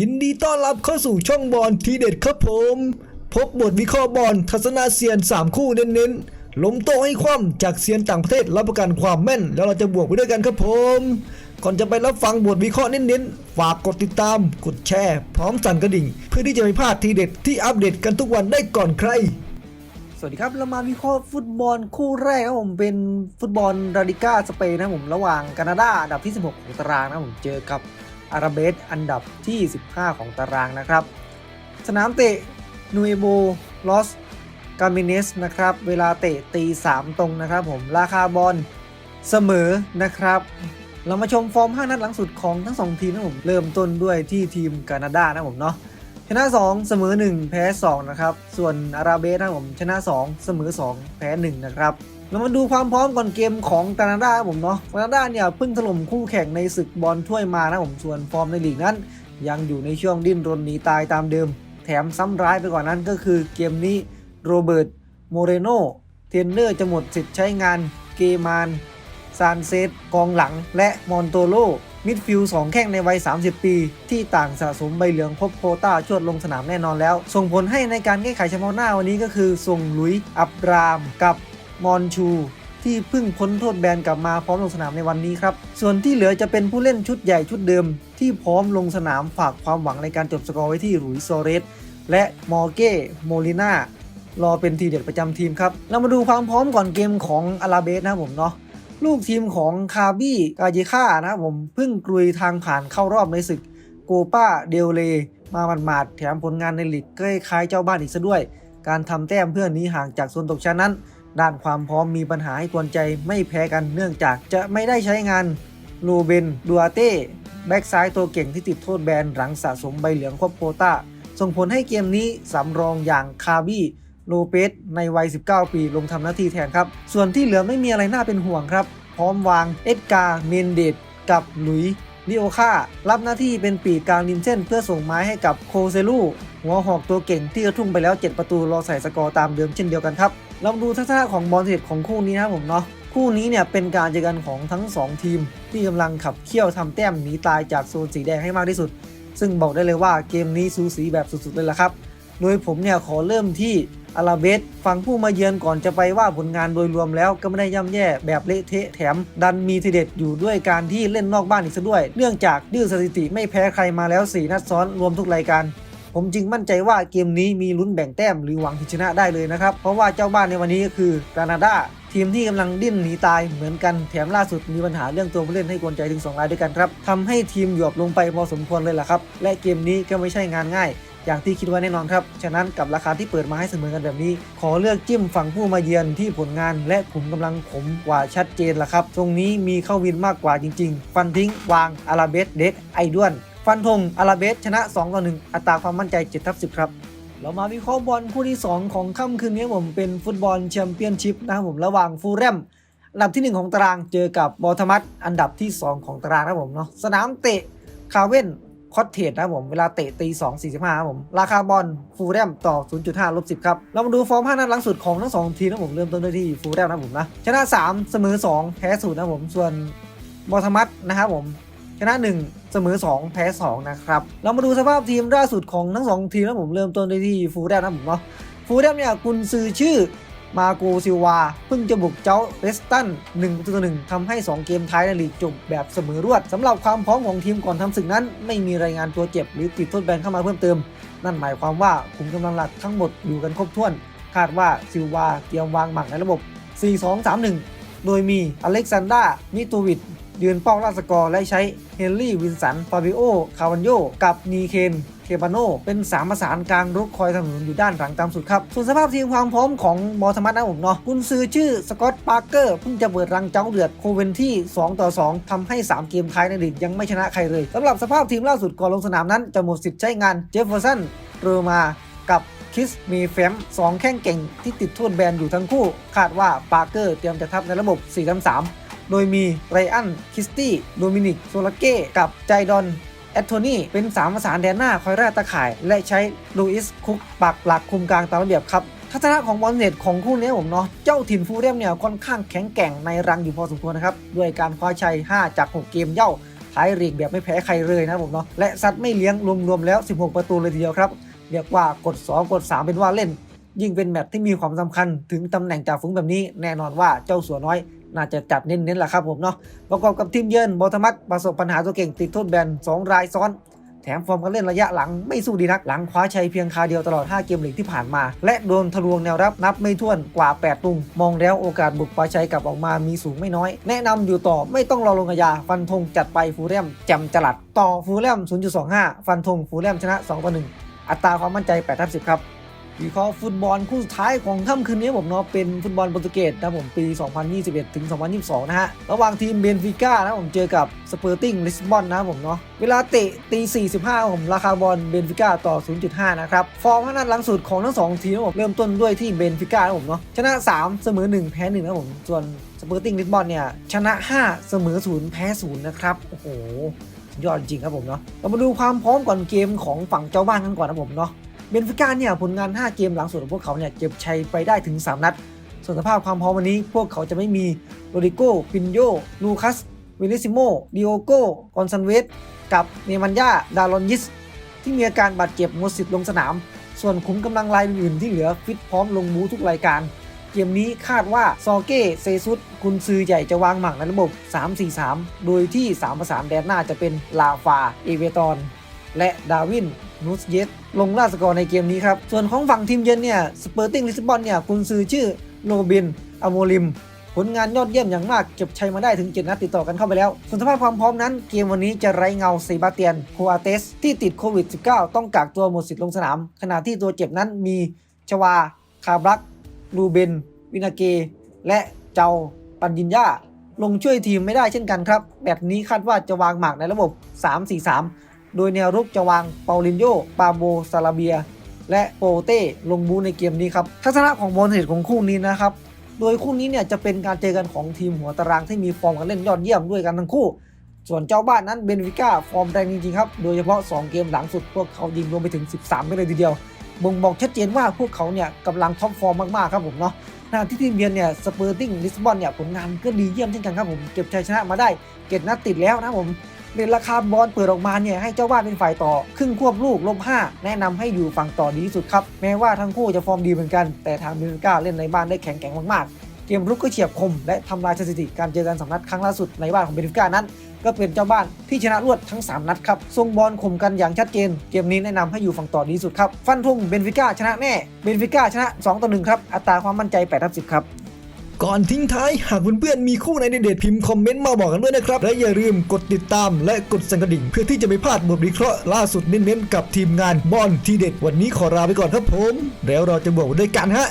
ยินดีต้อนรับเข้าสู่ช่องบอลทีเด็ดครับผม พบบทวิเคราะห์บอลทัศนาเซียน 3 คู่เน้นๆล้มโต๊ะให้คว่ำจากเซียนต่างประเทศรับประกันความแม่น แล้วเราจะบวกไปด้วยกันครับผม ก่อนจะไปรับฟังบทวิเคราะห์เน้นๆฝากกดติดตาม กดแชร์ พร้อมสั่นกระดิ่ง เพื่อที่จะไม่พลาดทีเด็ดที่อัปเดตกันทุกวันได้ก่อนใคร สวัสดีครับเรามาวิเคราะห์ฟุตบอลคู่แรกครับผมเป็นฟุตบอลราดิก้าสเปนนะครับผมระหว่างแคนาดาอันดับที่ 16ของตารางนะครับผมเจอกับ อาราเบสอันดับที่ 15 ของตารางนะครับ สนามเตะนูเอโบลอสกาเมเนสนะครับ เวลาเตะตี 3 ตรงนะครับผม ราคาบอลเสมอนะครับ เรามาชมฟอร์ม 5 นัดหลังสุดของทั้ง 2 ทีมนะผม เริ่มต้นด้วยที่ทีมแคนาดานะผมเนาะชนะ 2 เสมอ 1 แพ้ 2 นะครับ ส่วนอาราเบสนะผมชนะ 2 เสมอ 2 แพ้ 1 นะครับ เรามาดูความพร้อมก่อนเกมของแคนาดาผมเนาะแคนาดาเนี่ยเพิ่งถล่มคู่แข่งในศึกบอลถ้วยมานะผมส่วนฟอร์มในลีกนั้น ยังอยู่ในช่วงดิ้นรนหนีตายตามเดิม แถมซ้ำร้ายไปกว่านั้นก็คือเกมนี้โรเบิร์ตโมเรโนเทนเนอร์จะหมดสิทธิ์ใช้งานเกมานซานเซตกองหลัง และมอนโตโลมิดฟิลด์สองแข้งในวัย 30 ปี ที่ต่างสะสมใบเหลืองครบโคต้าชวดลงสนามแน่นอนแล้ว ส่งผลให้ในการแก้ไขเฉพาะหน้าวันนี้ก็คือส่งลุยอับรามกับ มอนชู ที่เพิ่งพ้นโทษแบนกลับมาพร้อมลงสนามในวันนี้ครับ ส่วนที่เหลือจะเป็นผู้เล่นชุดใหญ่ชุดเดิม ที่พร้อมลงสนามฝากความหวังในการจบสกอร์ไว้ที่หลุยโซเรสและมอร์เก้โมลิน่ารอเป็นทีเด็ดประจำทีมครับ เรามาดูความพร้อมก่อนเกมของอาราเบสนะครับผมเนาะลูกทีมของคาบี้กาเยค่านะครับผมเพิ่งกลุยทางผ่านเข้ารอบในศึกโกป้าเดลเลมาหมาดๆแถมผลงานในลีกใก็คล้ายเจ้าบ้านอีกซะด้วย การทำแต้มเพื่อหนีห่างจากโซนตกชั้นนั้น ด้านความพร้อมมีปัญหาให้กวนใจไม่แพ้กันเนื่องจากจะไม่ได้ใช้งานโรเบนดูอาเต้แบ็กซ้ายตัวเก่งที่ติดโทษแบนหลังสะสมใบเหลืองครบโคต้า ส่งผลให้เกมนี้สำรองอย่างคาบี้โลเปสในวัย 19 ปีลงทำหน้าที่แทนครับ ส่วนที่เหลือไม่มีอะไรน่าเป็นห่วงครับ พร้อมวางเอ็ดการ์เมนเดตกับหลุยลิโอค่ารับหน้าที่เป็นปีกกลางริมเส้น เพื่อส่งไม้ให้กับโคเซลูหัวหอกตัวเก่งที่กระทุ่งไปแล้ว 7 ประตูรอใส่สกอร์ตามเดิมเช่นเดียวกันครับ ลองดูทัศนะของบอลเทดของคู่นี้นะครับผมเนาะคู่นี้เนี่ยเป็นการเจอกันของทั้ง 2 ทีม ที่กำลังขับเคี่ยวทำแต้มหนีตายจากโซนสีแดงให้มากที่สุด ซึ่งบอกได้เลยว่าเกมนี้สูสีแบบสุดๆเลยละครับ โดยผมเนี่ยขอเริ่มที่อาราเบสฟังผู้มาเยือนก่อนจะไปว่าผลงานโดยรวมแล้วก็ไม่ได้ย่ำแย่แบบเละเทะแถม ดันมีทีเด็ดอยู่ด้วยการที่เล่นนอกบ้านอีกซะด้วย เนื่องจากดื้อสถิติไม่แพ้ใครมาแล้ว 4 นัดซ้อนรวมทุกรายการ ผมจึงมั่นใจว่าเกมนี้มีลุ้นแบ่งแต้มหรือหวังที่ชนะได้เลยนะครับ เพราะว่าเจ้าบ้านในวันนี้ก็คือแคนาดาทีมที่กำลังดิ้นหนีตายเหมือนกันแถมล่าสุดมีปัญหาเรื่องตัวผู้เล่นให้กวนใจถึง2รายด้วยกันครับทำให้ทีมหยวบลงไปพอสมควรเลยล่ะครับ และเกมนี้ก็ไม่ใช่งานง่าย อย่างที่คิดไว้แน่นอนครับ ฉะนั้นกับราคาที่เปิดมาให้เสมอกันแบบนี้ ขอเลือกจิ้มฝั่งผู้มาเยือนที่ผลงาน และขุมกำลังขมกว่าชัดเจนล่ะครับ ตรงนี้มีเข้าวินมากกว่าจริง ๆ ฟันทิ้งวางอาราเบสเด็กไอด้วน ฟันธงอาราเบสชนะ 2 ต่อ 1 อัตราความมั่นใจ7ทับ10 ครับ เรามาวิเคราะห์บอลคู่ที่ 2 ของค่ำคืนนี้ผมเป็นฟุตบอลแชมเปี้ยนชิพนะครับผมระหว่างฟูลแรมอันดับที่ 1 ของตารางเจอกับบอลทมัสอันดับที่ 2 ของตารางนะผมเนาะสนามเตะคาเว่นคอตเทจนะครับผม เวลาเตะตี2 45ครับผม ราคาบอลฟูลแรมต่อ 0.5ลบ10ครับ เรามาดูฟอร์ม5นัดหลังสุดของทั้ง2ทีมนะผม เริ่มต้นด้วยที่ฟูลแรมนะผมนะ ชนะ 3 เสมอ 2 แพ้0นะครับผม ส่วนบอลทมัสนะครับผม ชนะ 1 เสมอ 2 แพ้ 2 นะครับ เรามาดูสภาพทีมล่าสุดของทั้ง 2 ทีมนะผมเริ่มต้นด้วยที่ฟูแรมนะผมเนาะฟูแรมเนี่ยกุนซือชื่อมาโกซิลวาเพิ่งจะบุกเจ้าเวสตัน1ตูต่อหนึ่งทำให้ 2 เกมท้ายในลีกจบแบบเสมอรวดสำหรับความพร้อมของทีมก่อนทำศึกนั้น ไม่มีรายงานตัวเจ็บหรือติดโทษแบนเข้ามาเพิ่มเติม นั่นหมายความว่าคุมกำลังหลักทั้งหมดอยู่กันครบถ้วน คาดว่าซิลวาเตรียมวางหมักในระบบ 4-2-3-1 โดยมีอเล็กซานดรามิโตวิช ยืนป้าล่าสกอร์และใช้เฮนรี่วินสันฟาบิโอคาวันโยกับนีเคนเคปาโนเป็นสามประสานกลางรุกคอยสนับสนุนอยู่ด้านหลังตามสุดครับ ส่วนสภาพทีมความพร้อมของบอธรรมัสนะผมเนาะกุนซือชื่อสกอตต์ปาร์เกอร์เพิ่งจะเปิดรังเจ้าเดือดโคเวนที่ 2 ต่อ 2ทำให้ 3 เกมท้ายในลีกยังไม่ชนะใครเลยสำหรับสภาพทีมล่าสุดก่อนลงสนามนั้น จะหมดสิทธิ์ใช้งานเจฟเฟอร์สันเรอมากับคิสมีแฟมสองแข้งเก่งที่ติดโทษแบนอยู่ทั้งคู่ คาดว่าปาร์เกอร์เตรียมจะทับในระบบ4-3 โดยมีไรอัน คิสตี้ โดมินิก โซลาเก้ กับไจดอน แอตโทนี่ เป็นสามประสานแดนหน้า คอยแร่ตะข่าย และใช้ลูอิส คุกปักหลักคุมกลางตามระเบียบครับทัศนะของบอลเน็ตของคู่นี้ผมเนาะ เจ้าถิ่นฟูลแรมเนี่ยค่อนข้างแข็งแกร่งในรังอยู่พอสมควรนะครับ ด้วยการคว้าชัย 5 จาก 6 เกมเย่าท้ายลีกแบบไม่แพ้ใครเลยนะผมเนาะ และซัดไม่เลี้ยงรวมๆแล้ว 16 ประตูเลยทีเดียวครับ เรียกว่ากด 2 กด 3 เป็นว่าเล่น ยิ่งเป็นแมตช์ที่มีความสำคัญถึงตำแหน่งจ่าฝูงแบบนี้แน่นอนว่าเจ้าสัวน้อย น่าจะจัดเน้นๆแหละครับผมเนาะประกอบกับทีมเยือนบอทมักประสบปัญหาตัวเก่งติดโทษแบน2 รายซ้อนแถมฟอร์มการเล่นระยะหลังไม่สู้ดีนัก หลังคว้าชัยเพียงคาเดียวตลอด 5 เกมลีกที่ผ่านมา และโดนทะลวงแนวรับนับไม่ถ้วนกว่า 8 ตุง มองแล้วโอกาสบุกคว้าชัยกลับออกมามีสูงไม่น้อย แนะนำอยู่ต่อไม่ต้องรอลงอาญาฟันธงจัดไปฟูลแลมแจมจลัด ต่อฟูลแลม0.25 ฟันธงฟูลแลมชนะ2ต่อ1อัตราความมั่นใจ8ทับ10 ครับ วิเคราะห์ฟุตบอลคู่สุดท้ายของค่ำคืนนี้ผมเนาะเป็นฟุตบอลโปรตุเกสนะผมปี 2021 ถึง 2022 นะฮะ ระหว่างทีมเบนฟิก้านะผมเจอกับสเปอร์ติงลิสบอนนะผมเนาะเวลาเตะตี 45 ผมราคาบอลเบนฟิก้าต่อ 0.5 นะครับ ฟอร์มห้านัดหลังสุดของทั้งสองทีมนะผมเริ่มต้นด้วยที่เบนฟิก้านะผมเนาะชนะ 3 เสมอ 1 แพ้ 1 นะผมส่วนสเปอร์ติงลิสบอนเนี่ยชนะ 5 เสมอ 0 แพ้ 0 นะครับโอ้โหยอดจริงครับผมเนาะเรามาดูความพร้อมก่อนเกมของฝั่งเจ้าบ้านกันก่อนนะผมเนาะ เบนฟิก้าเนี่ยผลงาน 5 เกมหลังสุดของพวกเขาเนี่ยเก็บชัยไปได้ถึง 3 นัด ส่วนสภาพความพร้อมวันนี้พวกเขาจะไม่มีโรดิโก้ปินโยลูคัสวิลิซิโมดิโอโก้กอนซันเวสกับเนมันยาดารอนยิส ที่มีอาการบาดเจ็บหมดสิทธิ์ลงสนาม ส่วนขุมกำลังรายอื่นที่เหลือฟิตพร้อมลงบูทุกรายการ เกมนี้คาดว่าซอเก้เซซุสกุนซือใหญ่จะวางหมากในระบบ 3-4-3 โดยที่3ประสานแดนหน้าจะเป็นลาฟา เอเวตอน และดาวิน นูสเยสลงราชกรในเกมนี้ครับ ส่วนของฝั่งทีมเยือนเนี่ยสเปอร์ติงลิสบอนเนี่ยกุนซือชื่อโรบินอโมลิม ผลงานยอดเยี่ยมอย่างมาก เก็บชัยมาได้ถึง 7 นัดติดต่อกันเข้าไปแล้ว ส่วนสภาพความพร้อมนั้น เกมวันนี้จะไร้เงาเซบาเตียนโคอาเตส ที่ติดโควิด -19 ต้องกักตัวหมดสิทธิ์ลงสนาม ขณะที่ตัวเจ็บนั้นมีชวา คาบรักลูเบน วินาเก และเจ้าปัญญินยาลงช่วยทีมไม่ได้เช่นกันครับ แบบนี้คาดว่าจะวางหมากในระบบ 3-4-3 โดยแนวรุกจะวางเปาลินโยปาโบซาลาเบีย และโปเต้ลงบูในเกมนี้ครับทัศนะของบอลเหตุของคู่นี้นะครับ โดยคู่นี้เนี่ยจะเป็นการเจอกันของทีมหัวตารางที่มีฟอร์มการเล่นยอดเยี่ยมด้วยกันทั้งคู่ ส่วนเจ้าบ้านนั้นเบนฟิก้าฟอร์มแรงจริงๆครับ โดยเฉพาะ 2 เกมหลังสุดพวกเขายิงรวมไปถึง 13ไปเลยทีเดียวบ่งบอกชัดเจนว่าพวกเขาเนี่ยกำลังท็อปฟอร์มมากๆครับผมเนาะขณะที่ทีมเยือนเนี่ยสเปอร์ติ้งลิสบอนเนี่ยผลงานก็ดีเยี่ยมเช่นกันครับผมเก็บชัยชนะมาได้เก็บนัดติดแล้วนะผม เรนราคาบอลเปิดออกมาเนี่ยให้เจ้าบ้านเป็นฝ่ายต่อ ครึ่งควบลูกลบ5แนะนำให้อยู่ฝั่งต่อดีที่สุดครับ แม้ว่าทั้งคู่จะฟอร์มดีเหมือนกัน แต่ทางเบนฟิก้าเล่นในบ้านได้แข็งแกร่งมากๆ เกมรุกก็เฉียบคม และทำลายสถิติการเจอกันสำนัดครั้งล่าสุดในบ้านของเบนฟิก้านั้น ก็เป็นเจ้าบ้านที่ชนะรวดทั้ง 3 นัดครับทรงบอลข่มกันอย่างชัดเจน เกมนี้แนะนำให้อยู่ฝั่งต่อดีที่สุดครับ ฟันธงเบนฟิก้าชนะแน่ เบนฟิก้าชนะ2ต่อ1ครับ อัตราความมั่นใจ8ทับ10ครับ ก่อนทิ้งท้ายหากเพื่อนๆมีคู่ไหนเด็ดๆพิมพ์คอมเมนต์มาบอกกันด้วยนะครับ และอย่าลืมกดติดตามและกดสั่นกระดิ่ง เพื่อที่จะไม่พลาดบทวิเคราะห์ล่าสุดเน้นๆกับทีมงานบอลทีเด็ดวันนี้ขอลาไปก่อนครับผม แล้วเราจะบวกด้วยกันฮะ